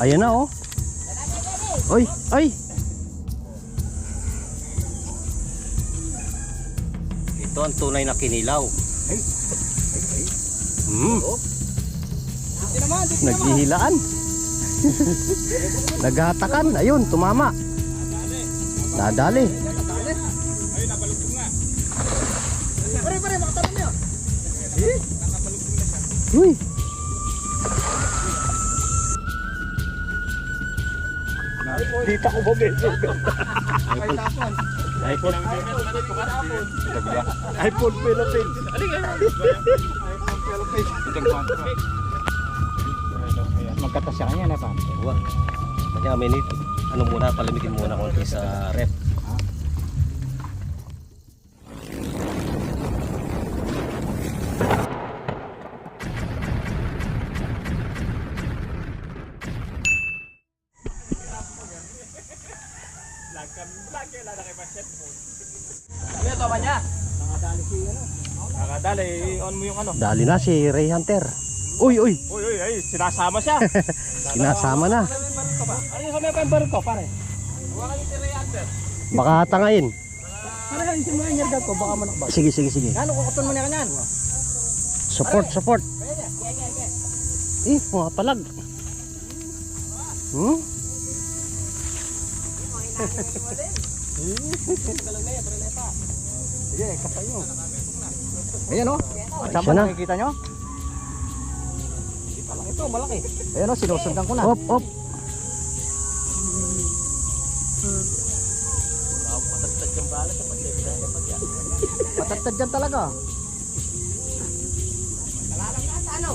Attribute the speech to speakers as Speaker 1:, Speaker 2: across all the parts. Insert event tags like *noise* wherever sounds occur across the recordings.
Speaker 1: Ayan na oh. Oy, ay. Ito ang tunay na kinilaw. Hmm. Naghihilaan. *laughs* Naghatakan. Ayun, tumama. Nadali.
Speaker 2: Pare, pare, makatanong niyo.
Speaker 1: Uy.
Speaker 2: Dito ko ba, Benzo?
Speaker 1: iPhone.
Speaker 2: iPhone Philippines. Magkatasya kanya na pa.
Speaker 1: Wag. Kanya minute. Ano muna, palamigin muna konti sa ref.
Speaker 2: On mo yung ano.
Speaker 1: Dali na si Ray Hunter. Uy, uy.
Speaker 2: Uy, uy, ay, sinasama siya. *laughs*
Speaker 1: Sinasama na.
Speaker 2: Ano yung may pember ko, pare? Wala yung tira yan,
Speaker 1: Baka tangayin.
Speaker 2: Pare, alisin mo yung yarda ko, baka manakbag.
Speaker 1: Sige, sige, sige.
Speaker 2: Ano, kukuton mo niya kanyan?
Speaker 1: Support, support. Eh, mga palag. Hmm? *laughs*
Speaker 2: Sige, kapay nyo. O.
Speaker 1: Siya na.
Speaker 2: nakikita nyo? Malaki to, malaki. Ayan o, sinusundan ko na.
Speaker 1: Op, op.
Speaker 2: Patatad dyan talaga.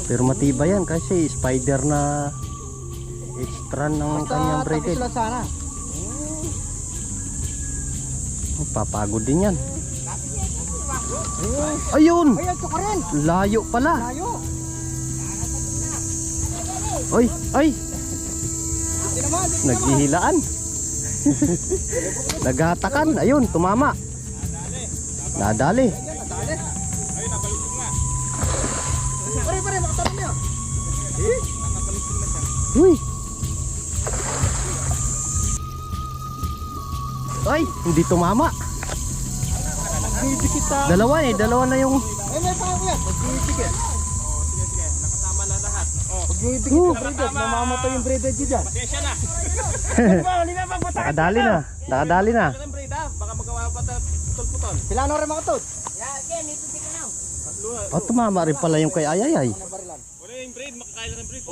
Speaker 1: Pero matibay yan kasi spider na extra ng kanyang
Speaker 2: Basta
Speaker 1: braided.
Speaker 2: tapos lang sana.
Speaker 1: Oh, Papagod din yan. Ayun!
Speaker 2: Ay, ito ka rin.
Speaker 1: Layo pala.
Speaker 2: Layo.
Speaker 1: Oy, ay! Naghihilaan. *laughs* Naghatakan. Ayun, tumama. Nadali.
Speaker 2: Pare, pare, makatanong niyo.
Speaker 1: Uy! Ay, hindi tumama.
Speaker 2: Magdidikit ta.
Speaker 1: Dalawa eh, dalawa na yung...
Speaker 2: Ay, may pangako yan. Magdidikit. Magdidikit
Speaker 1: Oh.
Speaker 2: yung braided. Mamamatay *laughs* yung braided dyan dyan. Pasensya na. Hindi na.
Speaker 1: Nakadali na. Nakadali na.
Speaker 2: Baka magawa pa putol-putol. Pilano rin mga tod.
Speaker 1: Oh, tumama rin pala yung kay Ayayay.
Speaker 2: Wala yung braid. Makakain ng braid.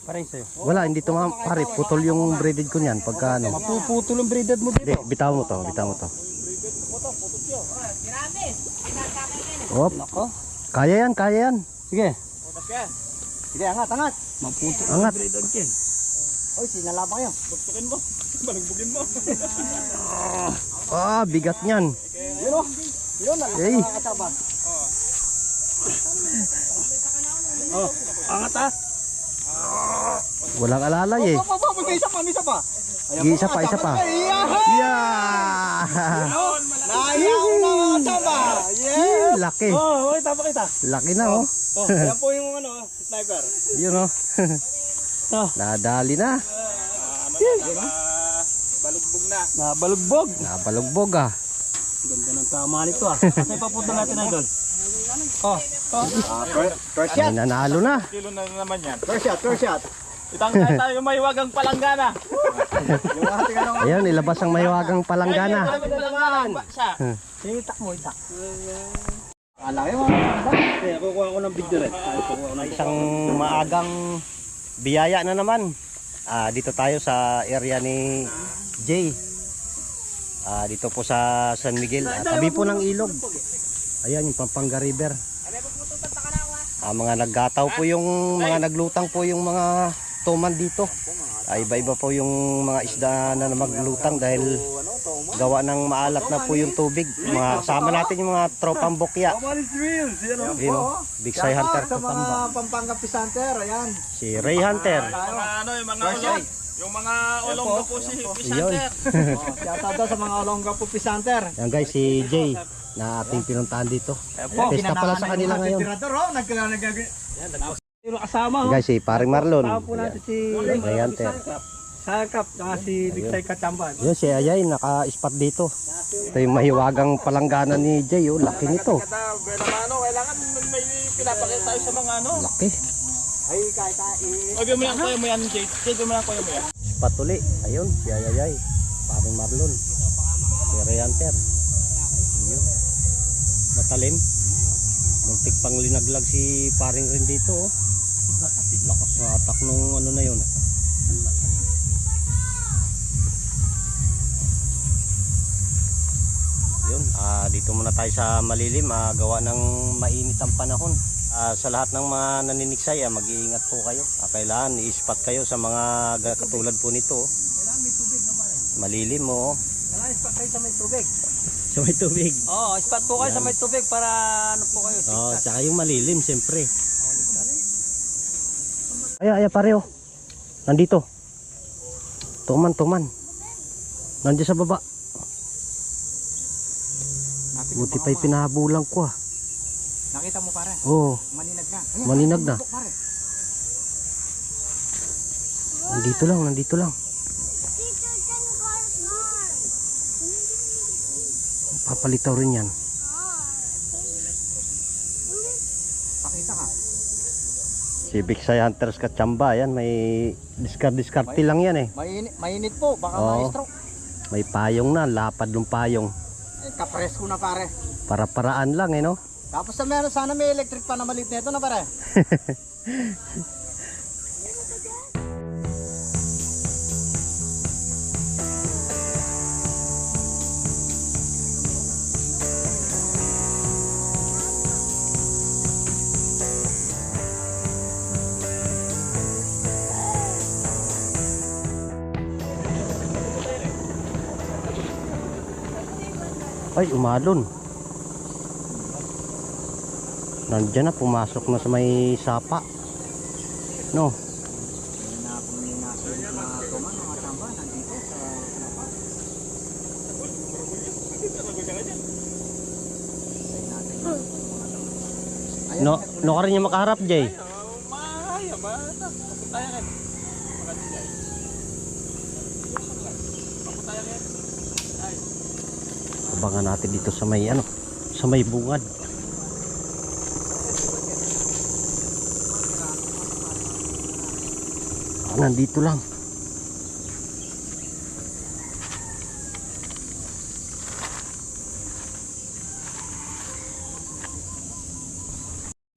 Speaker 2: Pare sa'yo.
Speaker 1: Wala, hindi tumama. Pare, putol yung braided ko niyan. Pagka ano.
Speaker 2: Mapuputol yung braided mo
Speaker 1: Hindi,
Speaker 2: dito.
Speaker 1: bitaw mo to, bitaw mo to. Op,
Speaker 2: Nako.
Speaker 1: kaya yan, kaya yan.
Speaker 2: Sige. Putas ka. Sige, angat, angat. Maputol
Speaker 1: Angat.
Speaker 2: Oy, sinalapa kayo. Bugtukin mo. *laughs* Balagbugin mo. *laughs*
Speaker 1: Ah, bigat niyan.
Speaker 2: Yun o. Yun,
Speaker 1: Okay.
Speaker 2: nakakataba. Oh, angat ah.
Speaker 1: Walang alalay eh.
Speaker 2: Oh, oh, oh, may isa pa, may isa pa.
Speaker 1: Sige, isa pa, isa pa.
Speaker 2: Yeah!
Speaker 1: Yeah!
Speaker 2: Nahiyaw na mga taba. Yeah!
Speaker 1: Laki.
Speaker 2: Oh, wait, tapa kita.
Speaker 1: Laki na oh.
Speaker 2: Oh, yan po yung ano, sniper.
Speaker 1: Yun oh. *laughs*
Speaker 2: Oh.
Speaker 1: Nadali na.
Speaker 2: Balugbog na. Nabalugbog.
Speaker 1: Nabalugbog ah.
Speaker 2: Ganda ng tama nito ah. Kasi papunta natin idol. Oh, oh. first
Speaker 1: May nanalo na.
Speaker 3: Kilo na naman yan.
Speaker 2: First shot, first shot.
Speaker 3: Itang tayo tayo may wagang palanggana.
Speaker 2: Yung ating ano.
Speaker 1: Ayan, ilabas ang mahiwagang palanggana.
Speaker 3: Palanggana. Siya.
Speaker 2: Itak mo, itak. Alaki mo. Kaya kukuha ko ng video rin.
Speaker 1: Isang maagang biyaya na naman. Ah, dito tayo sa area ni Jay. Ah, dito po sa San Miguel. Ah, tabi po ng ilog. Ayan yung Pampanga River. Ah, mga naggataw po yung mga naglutang po yung mga tuman dito. Ah, iba-iba po yung mga isda na maglutang dahil gawa ng maalat na po yung tubig. Mga kasama natin yung mga tropang.
Speaker 2: Yan o.
Speaker 1: Yun, oh. Big Sai Hunter
Speaker 2: Sa mga Pampanga Pisanter. Ayan.
Speaker 1: Si Ray Hunter.
Speaker 3: Ano, yung mga
Speaker 2: shot.
Speaker 3: Yung mga ulong na po si. Pisanter. *laughs*
Speaker 2: Oh, Shout out daw sa mga Olongga po Pisanter.
Speaker 1: Yan guys, si Jay na ating pinuntahan dito. Pesta pala sa kanila ngayon.
Speaker 2: Tirador, oh. Nagkala nagag... Sino kasama ho?
Speaker 1: Guys, si paring Marlon.
Speaker 2: Kasama po natin si
Speaker 1: Ayan, te.
Speaker 2: Sakap, saka si Big Tay Kachamban.
Speaker 1: Yun, si Ayay, naka-spot dito. Ito yung mahiwagang palanggana ni Jay, oh. Laki nito.
Speaker 3: Kailangan may pinapakita tayo sa mga ano.
Speaker 1: Laki.
Speaker 2: Ay, kahit kahit.
Speaker 3: Huwag mo lang kuya mo yan, Jade. Jade mo lang kuya mo yan.
Speaker 1: Spot uli. Ayun, si Ayay. Paring Marlon. Si Reanter. Ayun. Matalim. Muntik pang linaglag si paring rin dito, oh. Lakas ng atak nung ano na yun. Yun, ah, dito muna tayo sa malilim, ah, gawa ng mainit ang panahon. Ah, sa lahat ng mga naniniksay, ah, mag-iingat po kayo. Ah, kailangan i-spot kayo sa mga ga- katulad po nito. oh. Malilim mo. Oh.
Speaker 2: Kailangan spot kayo sa may tubig. *laughs*
Speaker 1: Sa may tubig.
Speaker 2: Oo, oh, spot po kayo sa may tubig para ano po kayo.
Speaker 1: Oh, tsaka yung malilim, siyempre. Ay, ay, pare, oh. Nandito. Tuman, tuman. Nandiyan sa baba. Buti pa'y pinahabulan ko, ah.
Speaker 2: Nakita mo pare,
Speaker 1: Oo, oh,
Speaker 2: maninag na.
Speaker 1: maninag na.
Speaker 2: Pare.
Speaker 1: Nandito lang, nandito lang. Papalitaw rin yan.
Speaker 2: Pakita ka.
Speaker 1: Si Big Sai Hunters Kachamba, yan, may discard-discarte lang yan eh.
Speaker 2: Mainit, mainit po, baka
Speaker 1: Oo.
Speaker 2: ma-stroke.
Speaker 1: May payong na, lapad ng payong.
Speaker 2: Eh, kapresko na pare.
Speaker 1: Para-paraan lang eh, no?
Speaker 2: Tapos sa meron sana may electric pa na maliit nito na pare. *laughs*
Speaker 1: Ay, umalon. Nandiyan na, pumasok na sa may sapa. No, no, no ka rin yung makaharap, Jay.
Speaker 3: Mahaya ba? Papuntayan yan.
Speaker 1: Abangan natin dito sa may ano, sa may bungad. Ah, nandito lang.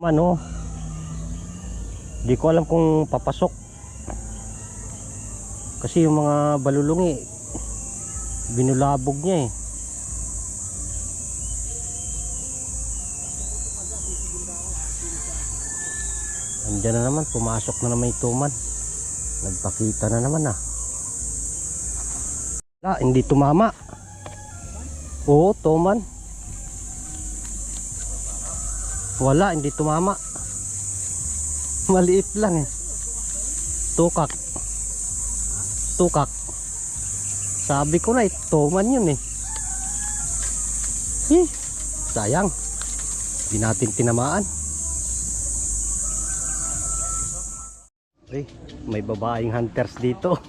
Speaker 1: Ano? Di ko alam kung papasok. Kasi yung mga balulungi binulabog niya eh. Andiyan na naman, pumasok na naman yung tuman. Nagpakita na naman ah. Wala, hindi tumama. Oo, tuman. Wala, hindi tumama. Maliit lang eh. Tukak. Tukak. Sabi ko na, eh, tuman yun eh. Eh, sayang. Hindi natin tinamaan. Ay, may babaeng hunters dito.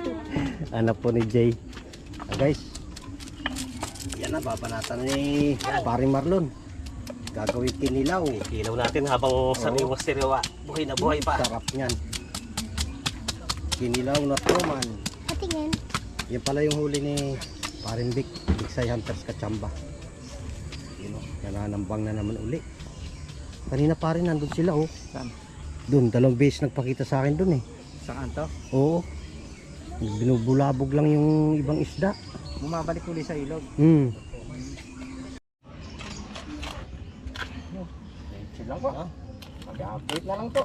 Speaker 1: *laughs* Anak po ni Jay. Ah, guys, yan na, babanatan ni paring Marlon. Gagawin kinilaw.
Speaker 4: Ilaw natin habang sariwa-sariwa. Buhay na buhay pa.
Speaker 1: Sarap niyan. Kinilaw na tuman.
Speaker 5: Patingin.
Speaker 1: Yan pala yung huli ni paring Vic. Big Sai Hunters Kachamba. Yun o, nananambang na naman uli. Kanina pa rin nandun sila oh.
Speaker 2: Saan?
Speaker 1: Doon, dalawang beses nagpakita sa akin doon eh.
Speaker 2: Saan to?
Speaker 1: Oo. Binubulabog lang yung ibang isda.
Speaker 2: Bumabalik uli sa ilog.
Speaker 1: Hmm.
Speaker 2: Chill lang po. Mag-update na lang po.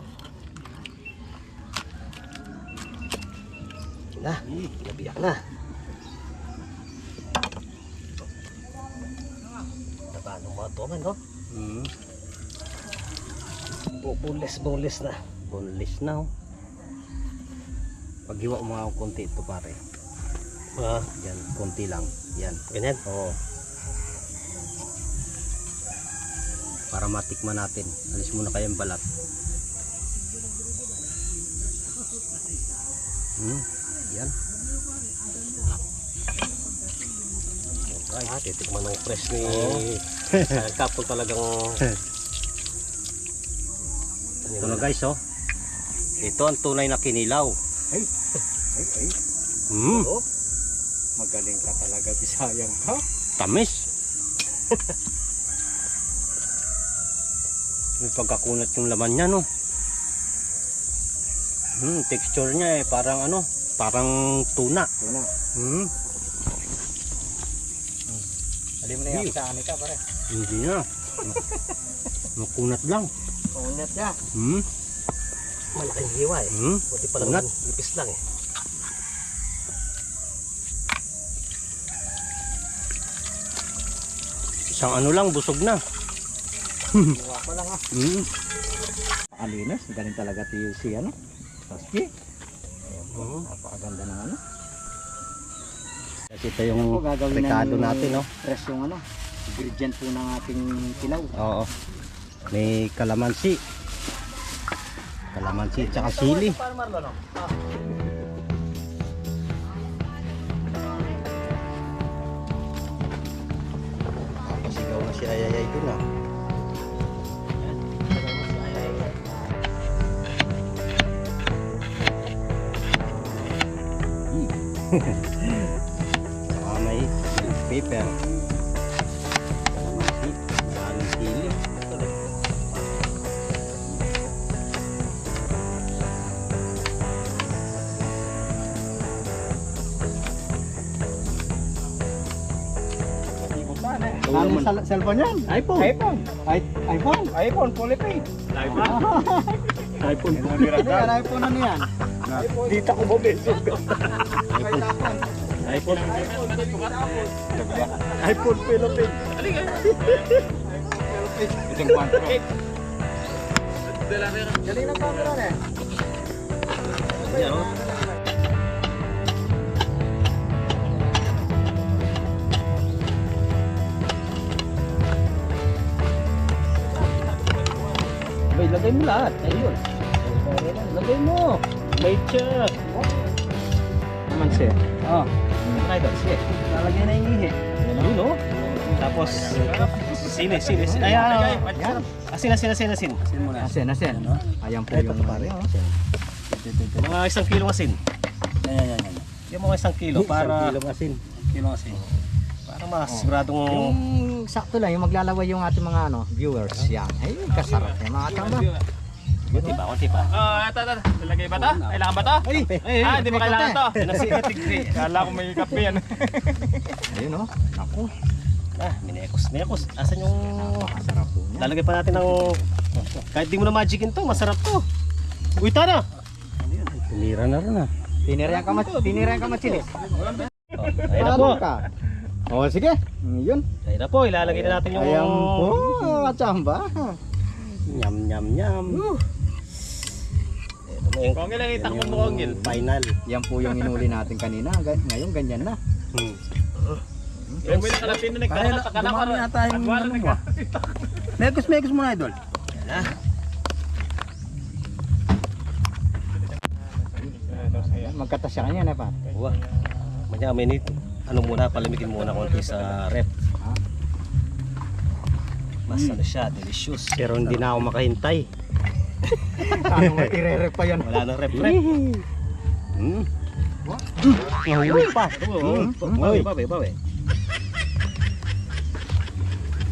Speaker 1: Na, nabiyak na.
Speaker 4: Paano mga tuman, no?
Speaker 1: Hmm
Speaker 4: boneless boneless na
Speaker 1: boneless na oh. paghiwa mo nga konti ito pare
Speaker 4: ah.
Speaker 1: yan konti lang yan
Speaker 4: ganyan
Speaker 1: oo para matikman natin alis muna kayang balat hmm. yan
Speaker 4: alright titikman ng fresh ni oh. *laughs* kapag talagang *laughs*
Speaker 1: Ito na guys, oh. Ito ang tunay na kinilaw.
Speaker 2: Ay, ay.
Speaker 1: Hmm.
Speaker 2: Magaling ka talaga, Bisayang ka.
Speaker 1: Tamis. *laughs* May pagkakunat yung laman niya, no? Hmm, texture niya eh, parang ano, parang tuna.
Speaker 2: Ito na.
Speaker 1: Hmm,
Speaker 2: Alim mo na yung sa ka, pare.
Speaker 1: hindi na. *laughs* Makunat lang.
Speaker 2: Unyat niya.
Speaker 1: Hmm,
Speaker 4: malaking hiwa eh.
Speaker 1: hmm.
Speaker 4: Buti pa lang nipis lang eh.
Speaker 1: Isang ano lang, busog na. *laughs*
Speaker 2: Gawa pa lang ah.
Speaker 1: Hmm.
Speaker 2: Alinas, galing talaga tiyo si ano. Saski.
Speaker 1: Hmm.
Speaker 2: Napakaganda ng ano.
Speaker 1: Kasi ito yung
Speaker 2: Ako, gagawin
Speaker 1: rekado natin, no?
Speaker 2: Fresh yung ano. Ingredient po ng ating kilaw.
Speaker 1: Oo. May kalamansi. Kalamansi tsaka sili. Napasigaw na si Ayayay dun ah. *laughs* Saka may paper.
Speaker 2: Ano sa cellphone yan? iPhone. iPhone. I- iPhone.
Speaker 3: iPhone, fully paid.
Speaker 2: iPhone. Ano yan? iPhone ano yan?
Speaker 3: Dita ko mo beso.
Speaker 1: iPhone.
Speaker 3: iPhone Philippines.
Speaker 2: Isang kwan. Galing ng camera na eh.
Speaker 1: Yan, oh.
Speaker 2: Lagay mo lahat. Ayun. Lagay mo.
Speaker 4: May siya.
Speaker 2: Naman siya. Oh.
Speaker 4: Try that. Sige.
Speaker 2: Lalagyan na yung ihi.
Speaker 4: Yun oh. Tapos sili, sili, sili. Ay, ay, ay.
Speaker 2: Yan.
Speaker 4: Asin, asin, asin, asin. Asin muna.
Speaker 2: Asen, asen. Ayan po yung
Speaker 1: pare.
Speaker 4: Mga isang kilo asin.
Speaker 2: Yan, yan, yan, yan.
Speaker 4: Yung mga isang kilo para
Speaker 1: Isang kilong asin.
Speaker 4: kilo asin. Para mas siguradong
Speaker 2: Yung sakto lang, yung maglalaway yung ating mga ano, viewers. Yan. Ay, kasarap yung mga chamba.
Speaker 4: konti pa, konti pa.
Speaker 3: Ah, ito, ito. Lalagay ba to? Kailangan ba to?
Speaker 2: Ay,
Speaker 3: Ah, hindi ba kailangan to?
Speaker 4: Nasigatigri.
Speaker 3: Kala ko may kape yan. *laughs*
Speaker 2: ayun oh. Naku,
Speaker 4: Ah, minekos, minekos. Asan yung...
Speaker 2: napakasarap po niya.
Speaker 4: Lalagay pa natin ng... Kahit di mo na magicin to, masarap to. Uy, tara!
Speaker 1: Tumira na rin ah.
Speaker 2: Tinira ka mas, tinira ka masilis.
Speaker 4: Oh, ayun na po.
Speaker 2: Ka. Oh, sige. Yun.
Speaker 4: Na po, ilalagay na natin yung...
Speaker 2: Ayan po, chamba.
Speaker 1: Nyam, nyam, nyam.
Speaker 4: Ito na yung...
Speaker 3: Kung ilang
Speaker 1: Yan
Speaker 3: itakbo
Speaker 1: yung
Speaker 3: mo kong gil.
Speaker 1: Final.
Speaker 2: Yan po yung inuli natin kanina. Ga- Ngayon, ganyan na.
Speaker 1: Hmm.
Speaker 3: Yung may nakalapin na nagkakaroon sa kanak ko.
Speaker 2: yata yung
Speaker 3: Agwala
Speaker 2: ano mo. Mekos, mekos mo na, idol. Magkatas siya kanya na pa.
Speaker 4: Uwa. Manya minute. Ano muna, palamigin muna konti sa rep. Mas ano siya, delicious.
Speaker 1: Pero hindi na ako makahintay.
Speaker 2: Ano nga irere pa yan?
Speaker 4: Wala nang rep rep.
Speaker 1: Hmm. Nahuli pa.
Speaker 4: Bawi, bawi, bawi.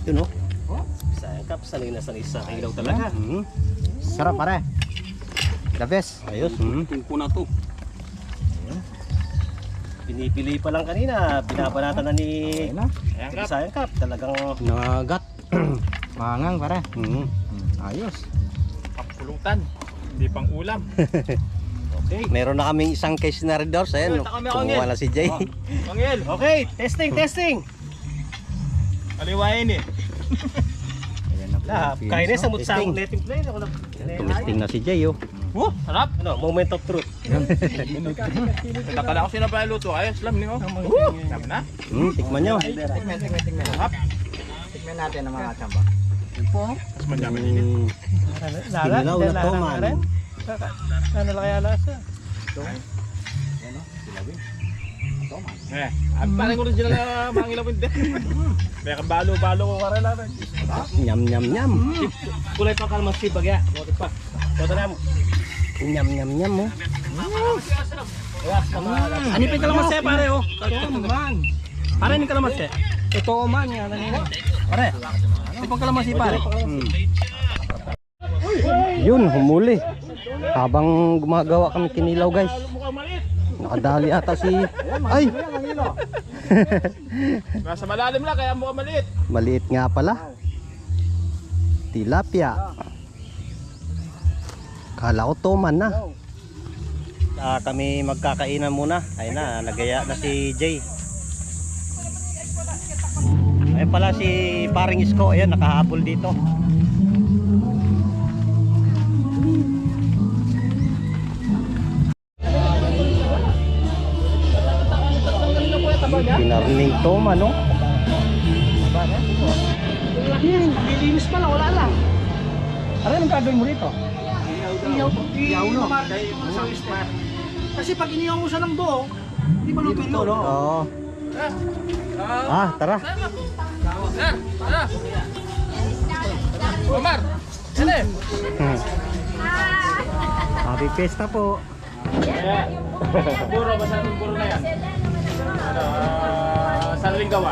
Speaker 1: Yun oh.
Speaker 4: Sayang kap, sanay na sanay sa ilaw talaga.
Speaker 1: Hmm.
Speaker 2: Sarap pare. The best.
Speaker 1: Ayos. Hmm.
Speaker 3: Tingko na to.
Speaker 4: Pinipili pa lang kanina, binabanatan na ni
Speaker 2: Okay na.
Speaker 4: Sayang kap, talagang
Speaker 1: Nangagat. *clears throat*
Speaker 2: Mangang pare.
Speaker 1: Hmm.
Speaker 2: Ayos.
Speaker 3: Pampulutan. Hindi pang ulam. *laughs*
Speaker 4: okay.
Speaker 1: Meron na kaming isang case na red doors. Ayan.
Speaker 3: Ayun, taka may
Speaker 1: Kumuha
Speaker 3: angin.
Speaker 1: na si Jay.
Speaker 3: Pangil. *laughs*
Speaker 4: Okay, testing, testing.
Speaker 3: Kaliwain eh.
Speaker 2: Ayan na po.
Speaker 4: La,
Speaker 2: yung
Speaker 4: kain na sa
Speaker 2: no?
Speaker 4: mutsa
Speaker 1: Testing.
Speaker 4: letting play ako na.
Speaker 1: Tumisting na si Jay oh.
Speaker 3: Oh, sarap.
Speaker 4: Ano, moment of truth. *laughs*
Speaker 3: Takala ko sino pa luto. Ayos lang niyo. Woo! Sarap na.
Speaker 1: Hmm. Tikman nyo.
Speaker 2: Tingnan, tingnan, tingnan. Hap. Tingnan natin ang mga chamba.
Speaker 3: Mas madami din.
Speaker 1: Hmm. Kinilaw na to man.
Speaker 3: Ano lang kaya lasa? Eh, at parang original na mangilaw hindi. *laughs* May kabalo-balo ko karan natin.
Speaker 1: Nyam nyam nyam.
Speaker 3: Kulay pa kalmas si bagya. Ngote pa. Toto na mo.
Speaker 1: Nyam nyam nyam oh.
Speaker 2: Ani pa kalamas eh pare oh. Totoo man. Pare ni kalamas eh. Totoo man yan. Ano? Pare. Ito pang kalamas eh pare.
Speaker 1: Hmm. Yun, humuli. Habang gumagawa kami kinilaw guys. Nakadali ata si... Ay! *laughs*
Speaker 3: Nasa malalim lang kaya mukhang maliit.
Speaker 1: Maliit nga pala. Tilapia. Kala ko toman na. Ah, kami magkakainan muna. Ayun na, nagaya na si Jay. Ayun pala si paring Isko. Ayun, nakahabol dito. Pinarning toman, no?
Speaker 2: Lilinis pa lang, wala lang. Ano yung gagawin mo rito? Iyaw. Iyaw no? Kasi pag iniyaw mo siya ng buo, hindi ba luto yun?
Speaker 1: Oo. Ah, tara.
Speaker 3: Sir, tara. Omar. Ano eh?
Speaker 1: Hmm. Happy Fiesta po.
Speaker 3: Buro, basta yung buro na yan. Ah, San Lingawa.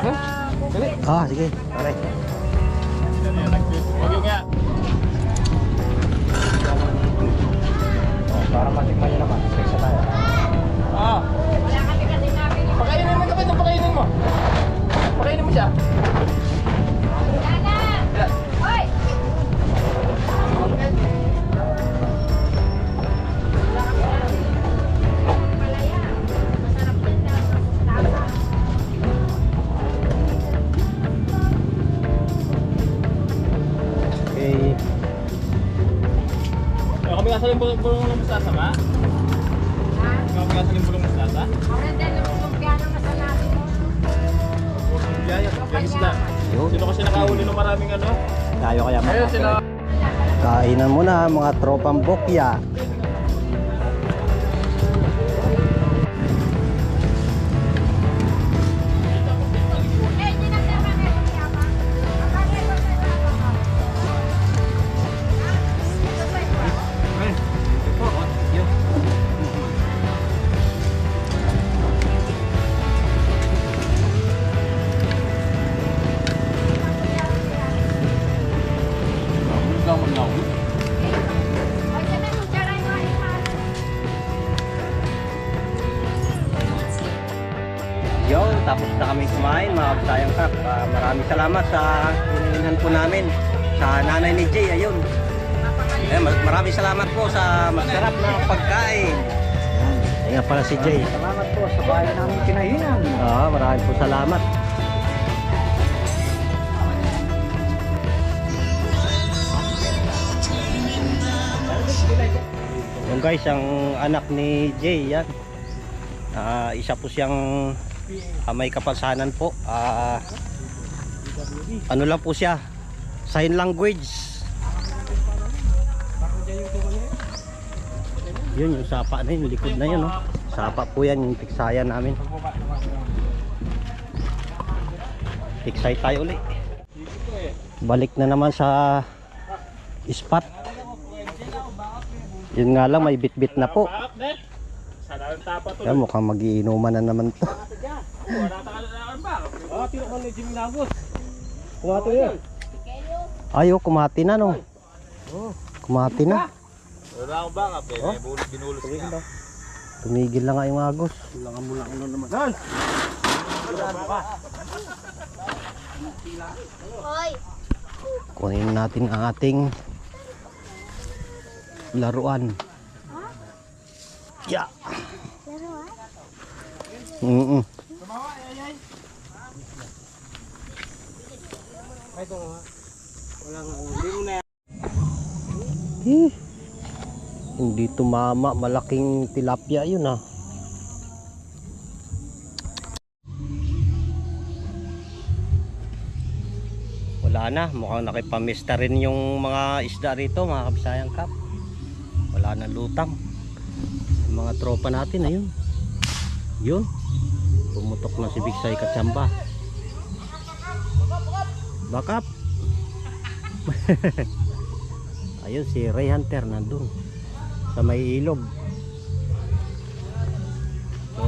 Speaker 1: Ah, sige. Tara.
Speaker 3: Huwag yung nga.
Speaker 1: Tropang Guys, ang anak ni Jay, yan. Ah, isa po siyang ah, may kapalsanan po. Ah, ano lang po siya? Sign language. Yun, yung sapa na yun, likod na yun. No? Sapa po yan, yung tiksaya namin. Tiksay tayo ulit. Balik na naman sa spot. Yun nga lang, may bit-bit na po. Yan, mukhang magiinuman na naman to.
Speaker 3: Takalalaan ba?
Speaker 2: Ah,
Speaker 1: oh, kumati na, no? Kumati na.
Speaker 3: Wala akong baka, pe. Binulos niya.
Speaker 1: Tumigil lang nga yung agos.
Speaker 2: Langan mo lang ano naman. Dal!
Speaker 1: Kunin natin ang ating laruan. Ya. Mm -mm. Eh, Hindi tumama, malaking tilapia yun ah. Wala na, mukhang nakipamista rin yung mga isda rito, mga kabisayang kap. Wala na lutang. Yung mga tropa natin, ayun. Yun. Pumutok na si Bigsay Katsamba. Back up. *laughs* Ayun si Ray Hunter nandun sa may ilog. So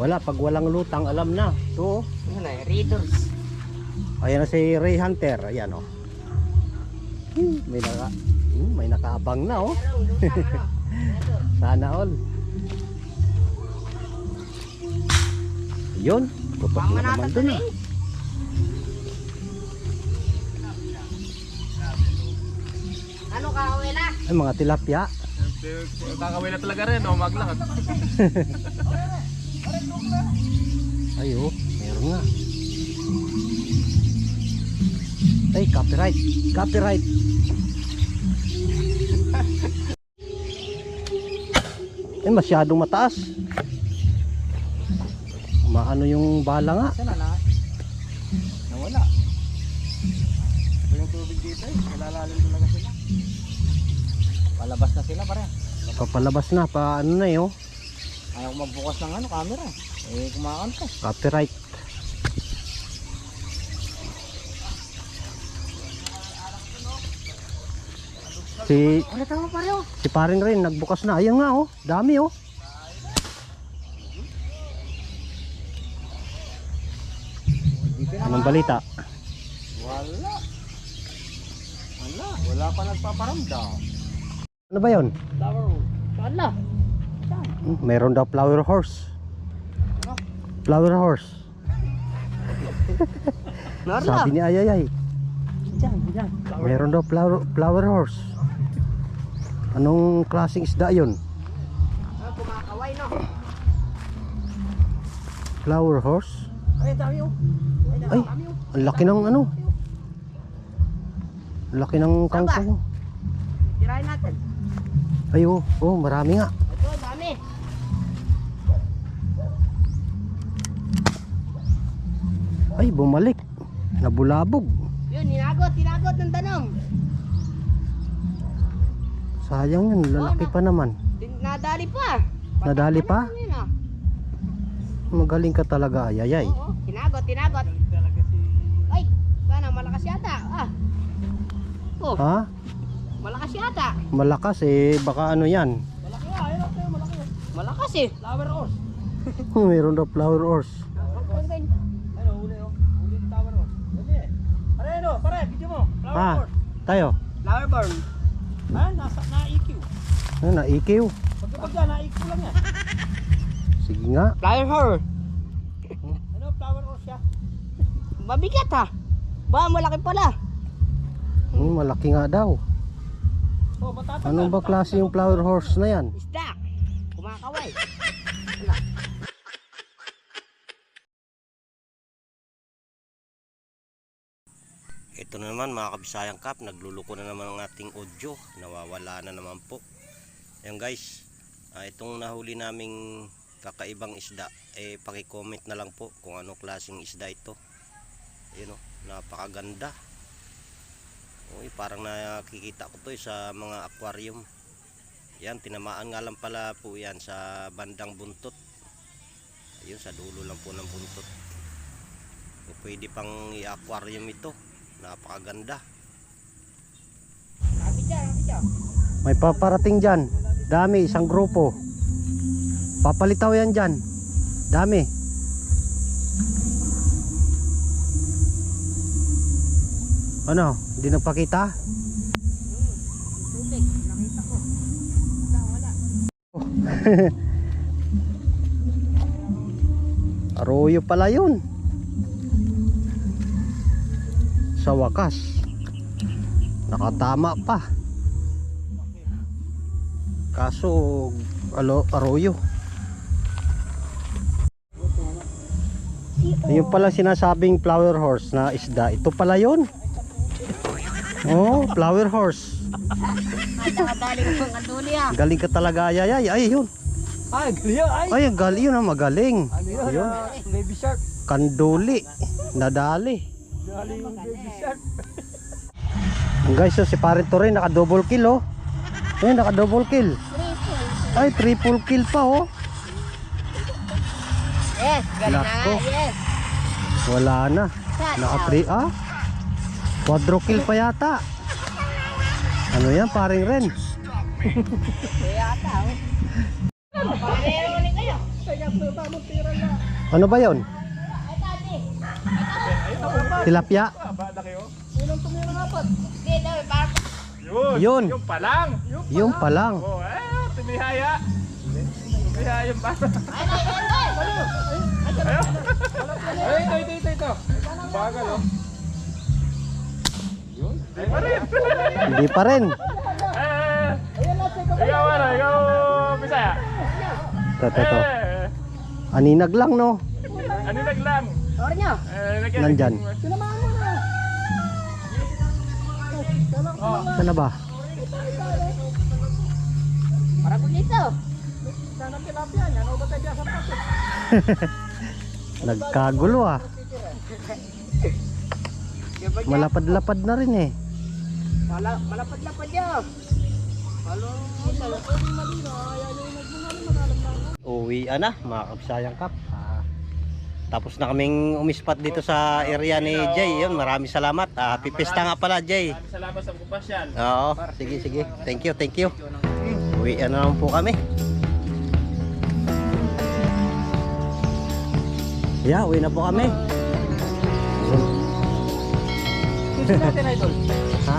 Speaker 1: wala pag walang lutang alam na. To.
Speaker 5: Readers.
Speaker 1: Ayan na si Ray Hunter. Ayan oh. Hmm, may naka hmm, may nakaabang na oh. *laughs* Sana all. Yun, putok na naman dun ah.
Speaker 5: Ano ka, Awela?
Speaker 1: Ay, mga tilapia.
Speaker 3: Kakawin na talaga rin, oh, maglahat. *laughs*
Speaker 1: Ay oh, meron nga. Ay, copyright. Copyright. Ay, masyadong mataas. Maano yung bala nga.
Speaker 2: Sana na. Nawala. Walang tubig dito eh. Kalalalim talaga sila. Palabas na sila pare.
Speaker 1: Papalabas na, pa ano na yun.
Speaker 2: Ayaw ko magbukas ng ano, camera. Eh, kumakan ka.
Speaker 1: Copyright. Si
Speaker 5: Ano tama pare oh?
Speaker 1: si paring rin nagbukas na. Ayan nga oh, dami oh. Anong balita?
Speaker 2: Wala. Wala. Wala pa nagpaparamdam.
Speaker 1: Ano ba 'yon?
Speaker 5: Flower. Wala.
Speaker 1: Hmm, Meron daw flower horse. Flower horse. Sabi ni Ayayay.
Speaker 5: Diyan, diyan.
Speaker 1: Meron daw flower, flower horse. Anong klaseng isda 'yon?
Speaker 5: Ah, kumakaway no.
Speaker 1: Flower horse?
Speaker 5: Ay, dami oh.
Speaker 1: Ay, ang laki ng ano? Ang laki ng kangkong.
Speaker 5: Tirahin natin.
Speaker 1: Ay, oh, oh, marami nga.
Speaker 5: Ito, dami.
Speaker 1: Ay, bumalik. Nabulabog.
Speaker 5: Yun, tinagot, tinagot ng tanong.
Speaker 1: Sayang yun, lalaki pa naman.
Speaker 5: Nadali pa.
Speaker 1: Nadali pa?
Speaker 5: Ah?
Speaker 1: Magaling ka talaga, ayayay.
Speaker 5: Oo, tinagot, tinagot. Ay, sana malakas yata. Ah. Oh,
Speaker 1: Ha?
Speaker 5: malakas yata.
Speaker 1: Malakas eh, baka ano yan.
Speaker 2: Malaki ah. Ayun ako malaki.
Speaker 5: Malakas eh.
Speaker 2: Flower horse. *laughs*
Speaker 1: Meron daw flower horse.
Speaker 2: Ano, huli oh. Huli tower horse. Pare ano, pare, video mo. Flower
Speaker 1: Ha?
Speaker 2: horse.
Speaker 1: Tayo.
Speaker 5: Flower burn.
Speaker 2: Ah, nasa na-EQ.
Speaker 1: Ano, na-EQ.
Speaker 2: Pagkapag yan, na-EQ lang yan.
Speaker 1: Sige nga.
Speaker 5: Flower horn.
Speaker 2: Ano, flower horse siya.
Speaker 5: Mabigat ha. Ba, malaki pala.
Speaker 1: Hmm, malaki nga daw.
Speaker 2: Oh.
Speaker 1: Anong ba klase yung flower horse na yan?
Speaker 5: Isda. Kumakaway. *laughs*
Speaker 1: Ito na naman mga kabisayang kap, nagluluko na naman ang ating audio, nawawala na naman po. Yan guys, ah, itong nahuli naming kakaibang isda, eh paki-comment na lang po kung anong klaseng isda ito. Ayun o, napakaganda. Uy, parang nakikita ko to eh, sa mga aquarium. Yan, tinamaan nga lang pala po yan sa bandang buntot. Ayun, sa dulo lang po ng buntot. Pwede pang i-aquarium ito. Napakaganda. May paparating dyan. Dami, isang grupo. Papalitaw yan dyan. Dami. Ano? Hindi nagpakita?
Speaker 5: Tubig, nakita ko. Wala, wala. *laughs*
Speaker 1: Arroyo pala yun. Sa wakas. Nakatama pa. Kaso, alo, arroyo. Yung pala sinasabing flower horse na isda. Ito pala yun. Oh, flower horse. Galing ka talaga, ay, ay, ay, yun.
Speaker 2: Ay, gliyo, ay.
Speaker 1: Ay, ang galing yun, ah, magaling.
Speaker 2: Ano yun?
Speaker 1: Yun.
Speaker 2: baby shark.
Speaker 1: Kanduli. Nadali.
Speaker 2: Dali yung baby shark. *laughs*
Speaker 1: Guys, so si Pare rin naka double kill oh. Ayun, naka double kill. Ay, triple kill pa oh.
Speaker 5: Yes, galing na nga. Yes.
Speaker 1: Wala na. Naka. 3 ah. Quadro kill pa yata. Ano yan, paring ren.
Speaker 5: Kaya ata, oh.
Speaker 1: Ano ba yon?
Speaker 5: Ay, tati.
Speaker 1: Tilapia?
Speaker 5: Hindi daw, parang
Speaker 3: Yun.
Speaker 1: Yun.
Speaker 3: Yung pa lang.
Speaker 1: Yung pa lang.
Speaker 3: Oh, eh, tumihaya. Tumihaya yung bata.
Speaker 5: Ay, ay, ay, ay.
Speaker 3: Ay, ito, ito, ito, ito. Bagal, oh. Yun. Ay, pa rin.
Speaker 1: Hindi pa rin.
Speaker 3: Eh, ikaw ano, ikaw Bisaya.
Speaker 1: Ito, ito, ito. Aninag lang, no?
Speaker 3: ano naglang?
Speaker 5: Sorry nyo.
Speaker 3: Eh,
Speaker 1: Nandyan. Saan na ba?
Speaker 5: Para po dito. *laughs*
Speaker 1: Nagkagulo ah. Malapad-lapad na rin eh.
Speaker 5: Mala, malapad-lapad nyo.
Speaker 1: Uwi na, mga kabisayang kap. Tapos na kaming umispat dito sa area ni Jay. Yun, maraming salamat. Ah, pipista nga pala, Jay.
Speaker 3: Salamat sa kumpasyan.
Speaker 1: Oo, sige, sige. Thank you, thank you. Uwi na naman po kami. Yeah, uwi na po kami.
Speaker 2: Susunod natin, idol.
Speaker 1: Ha?